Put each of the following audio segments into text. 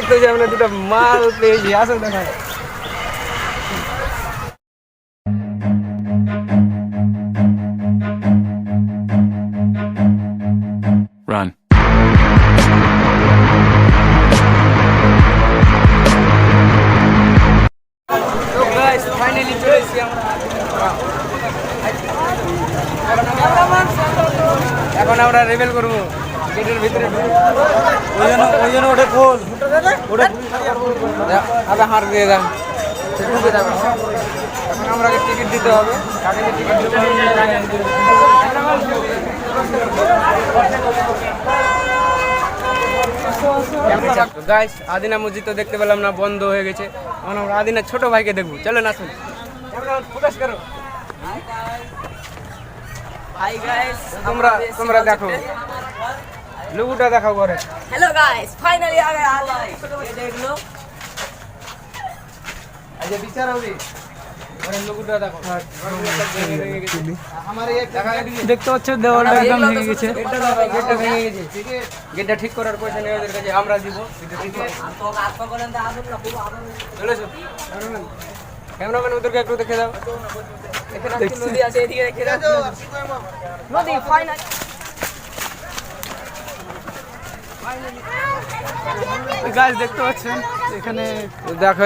দেখতে যে আমরা দুটো মাল পেয়েছি আসো দেখা Run. চলে এসেছি আমরা। এখন আমরা রেবেল করব। গেটের ভিতরে ওই জন্য ওই জন্য ওটা খোল। আধা হার দিয়ে এখন আমরা টিকিট দিতে হবে। কাকে টিকিট দিতে হবে গাইস আদিনা মসজিদ তো দেখতে পেলাম না বন্ধ হয়ে গেছে। এখন আমরা আদিনা ছোট ভাইকে দেখব। চলেন আসুন। ফোকাস করো। তোমরা তোমরা দেখো। লুগুটা দেখাও করে হ্যালো গাইস ফাইনালি আগে আলাই এই দেখল। আজ বিচার হবে দেখতে ভেঙে গেছে। ঠিক করার পয়সা নেই ওদের কাছে আমরা ক্যামেরাম্যান ওদেরকে একটু নদী গাছ দেখতে পাচ্ছেন এখানে দেখো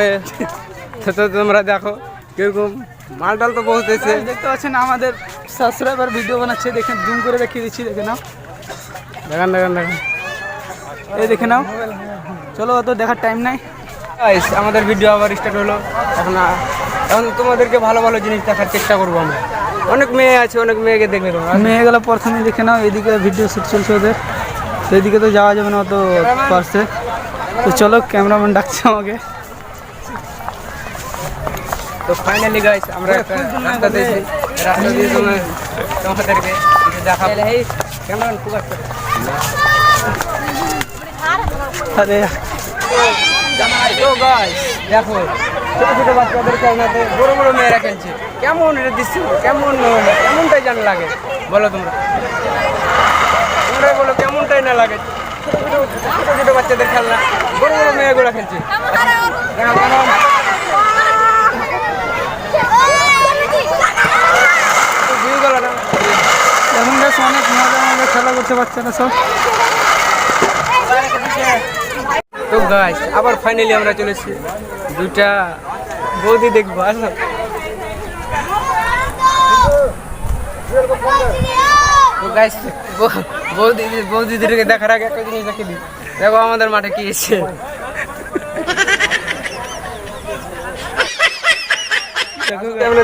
তো তোমরা দেখো কীরকম মালটাল তো বহুত এসে দেখতে পাচ্ছেন আমাদের সাবস্ক্রাইবার ভিডিও বানাচ্ছে দেখেন জুম করে দেখিয়ে দিচ্ছি দেখে নাও। দেখান দেখান দেখান। এই দেখে নাও। চলো অত দেখার টাইম নাই। আমাদের ভিডিও আবার স্টার্ট হলো। এখন এখন তোমাদেরকে ভালো ভালো জিনিস দেখার চেষ্টা করব আমরা। অনেক মেয়ে আছে অনেক মেয়েকে দেখবে তোমরা। মেয়ে গেলে প্রথমে দেখে নাও এদিকে ভিডিও শুট চলছে ওদের। তো এদিকে তো যাওয়া যাবে না অত পারছে। তো চলো ক্যামেরাম্যান ডাকছে আমাকে। তো ফাইনালি গাইস আমরা একটা রাস্তা দিয়েছি। রাস্তা দিয়ে তোমার তোমাদেরকে কিছু দেখাবো কেমন খুব। একটা আরে। তো গাইস দেখো ছোট ছোট বাচ্চাদের খেলনাতে বড় বড় মেয়েরা খেলছে। কেমন এটা দৃশ্য? কেমন কেমনটাই জানা লাগে বলো তোমরা। বলো কেমনটাই না লাগে। ছোট ছোট বাচ্চাদের খেলনা। বড় বড় মেয়েগুলো খেলছে। এখন গাছ অনেক মজা মজা খেলা করতে বাচ্চারা সব। তো গাইস আবার ফাইনালি আমরা চলেছি দুটা বৌদি দেখব আসো তো গাইস বৌদি বৌদিদেরকে দেখার আগে একটা জিনিস দেখে দিই। দেখো আমাদের মাঠে কি এসছে।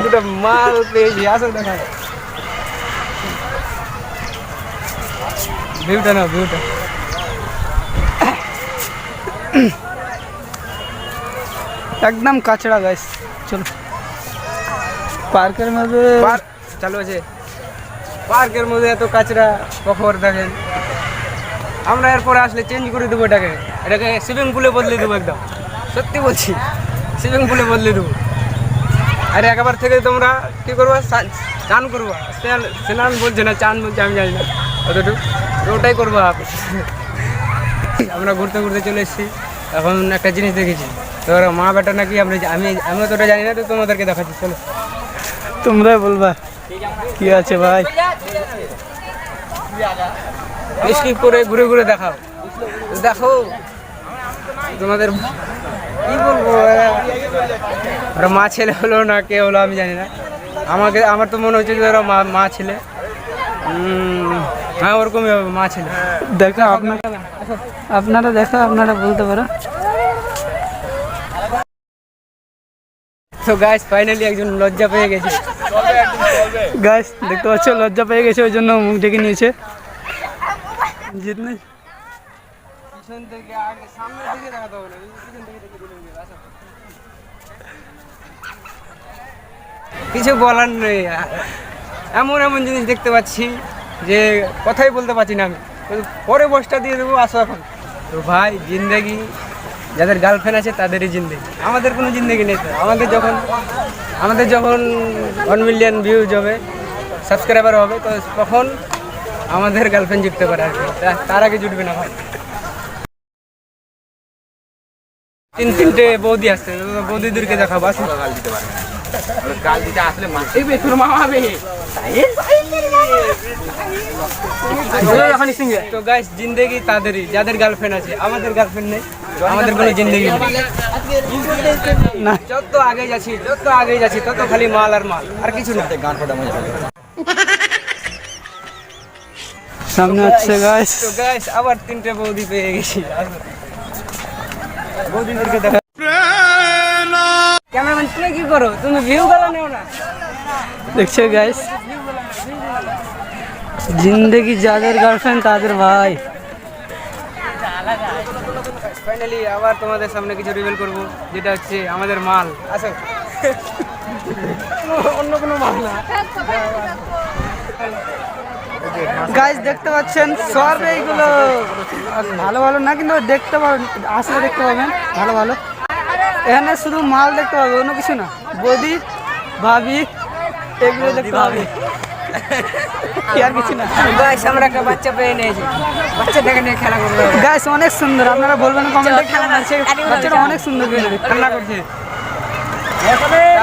দুটো মাল পেয়েছি আসো দেখা। ভিউটা না ভিউটা। একদম কাছড়া গাছ চলো। পার্কের মধ্যে চালু আছে। পার্কের মধ্যে এত কাঁচরা কখর দেখেন আমরা এরপরে আসলে চেঞ্জ করে দেবো এটাকে। এটাকে সুইমিং পুলে বদলে দেবো একদম। সত্যি বলছি সুইমিং পুলে বদলে দেবো। আর একবার থেকে তোমরা কি করব? চান করব। স্নান বলছে না, চান বলছে, আমি জানি না। অতটুকু। ওটাই করব আমরা ঘুরতে ঘুরতে চলে এসেছি। এখন একটা জিনিস দেখেছি। তো ওরা মা বেটা নাকি আমি আমি, আমিও তো ওটা জানি না, তো তোমাদেরকে দেখাচ্ছি, চলো। তোমরাই বলবা। কি আছে ভাই? স্কিপ করে ঘুরে ঘুরে দেখাও। দেখো, তোমাদের কি বলব ওরা মা ছেলে হলো না কে হলো আমি জানি না। আমাকে, আমার তো মনে হচ্ছে যে ওরা মা ছেলে। হ্যাঁ ওরকমই হবে, মা ছেলে। দেখো, আপনারা আপনারা দেখো, আপনারা বলতে পারো। তো গাছ ফাইনালি একজন লজ্জা পেয়ে গেছে। গাছ দেখতে পাচ্ছ, লজ্জা পেয়ে গেছে, ওই জন্য মুখ ঢেকে নিয়েছে। জিতনে আসো। কিছু বলার নেই। এমন এমন জিনিস দেখতে পাচ্ছি যে কথাই বলতে পারছি না আমি। পরে বসটা দিয়ে দেবো, আসো এখন। তো ভাই, জিন্দেগি। যাদের গার্লফ্রেন্ড আছে, তাদেরই জিন্দেগি আমাদের কোনো জিন্দেগি নেই তো আমাদের যখন আমাদের যখন ওয়ান মিলিয়ন ভিউজ হবে সাবস্ক্রাইবার হবে, তো তখন আমাদের গার্লফ্রেন্ড জিততে পারে আর কি। তার আগে জুটবে না ভাই। তিন তিনটে বৌদি আসছে বৌদিদেরকে দেখাবো আসুন তো গাইস জিন্দেগি তাদেরই যাদের গার্লফ্রেন্ড আছে আমাদের গার্লফ্রেন্ড নেই আমাদের কোনো জিন্দেগি না যত আগে যাচ্ছি যত আগে যাচ্ছি তত খালি মাল আর মাল আর কিছু না। সামনে হচ্ছে গাইস তো গাইস আবার তিনটে বৌদি পেয়ে গেছি। বৌদিদেরকে দেখা ক্যামেরাম্যান তুমি কি করো? তুমি ভিউ গুলো নেও না। দেখছ গাইস জিন্দেগি যাদের গার্লফ্রেন্ড তাদের ভাই। ফাইনালি আবার তোমাদের সামনে কিছু রিভিল করব যেটা হচ্ছে আমাদের মাল। আসো অন্য কোনো মাল না। গাইস দেখতে পাচ্ছেন সব এইগুলো ভালো ভালো না কিন্তু দেখতে পাবেন আসলে দেখতে পাবেন ভালো ভালো। এখানে শুধু মাল দেখতে পাবে অন্য কিছু না। বদি ভাবি এগুলো দেখতে পাবে। আর কিছু না। গাইস আমরা একটা বাচ্চা পেয়ে নিয়েছি। বাচ্চাটাকে নিয়ে খেলা করব। গাইস অনেক সুন্দর আপনারা বলবেন কমেন্টে কেমন আছে বাচ্চাটা অনেক সুন্দর রান্না করছে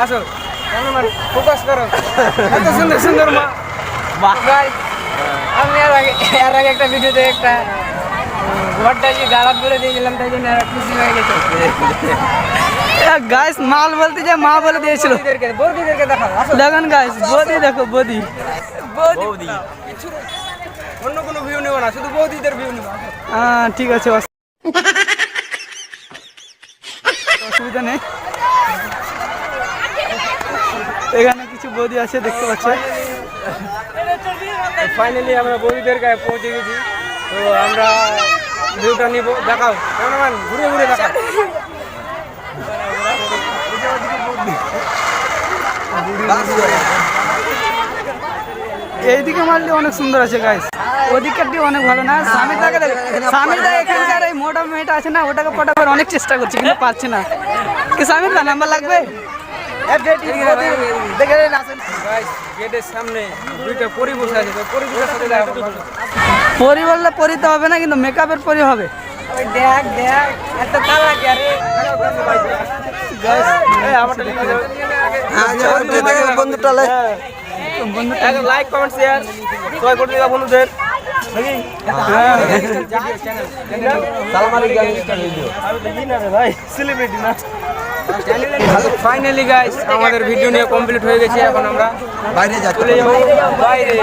আসো। ফোকাস করো। এত সুন্দর সুন্দর মা। Guys, আমি আর আগে এর আগে একটা ভিডিওতে একটা ঘরটা যে গালাত বলে দিয়েছিলাম তাই জন্য এরা খুশি হয়ে গেছে। গাইস মাল বলতে যে মা বলে দিয়েছিল। বৌদিদেরকে দেখাও দেখেন গাইস বদি দেখো বদি। বৌদি। অন্য কোনো ভিউ নেব না শুধু বৌদিদের ভিউ নেব। হ্যাঁ ঠিক আছে অসুবিধা নেই। এখানে কিছু বদি আছে দেখতে পাচ্ছে। ফাইনালি আমরা বৌদিদের গায়ে পৌঁছে গেছি। তো আমরা ভিউটা নিব। দেখাও। কেমন ঘুরে ঘুরে দেখাও। এইদিকে মারলে অনেক সুন্দর আছে গাইস ওদিকেরটি অনেক ভালো না? স্বামীর দাকে স্বামীর এখানকার এই মোটা মেয়েটা আছে না, ওটাকে পটাবার অনেক চেষ্টা করছে, কিন্তু পাচ্ছে না। কি স্বামীর দা নাম্বার লাগবে? পরি তো করব। পরি বললে পরিতে হবে না কিন্তু মেকআপের পরি হবে। দেখ দেখ এত কালা কে বন্ধুটা লাইক কমেন্ট শেয়ার সবাই করে দিবা বন্ধুদের। ফাইনালি গাইস আমাদের ভিডিও নিয়ে কমপ্লিট হয়ে গেছে। এখন আমরা বাইরে যাচ্ছি। বাইরে।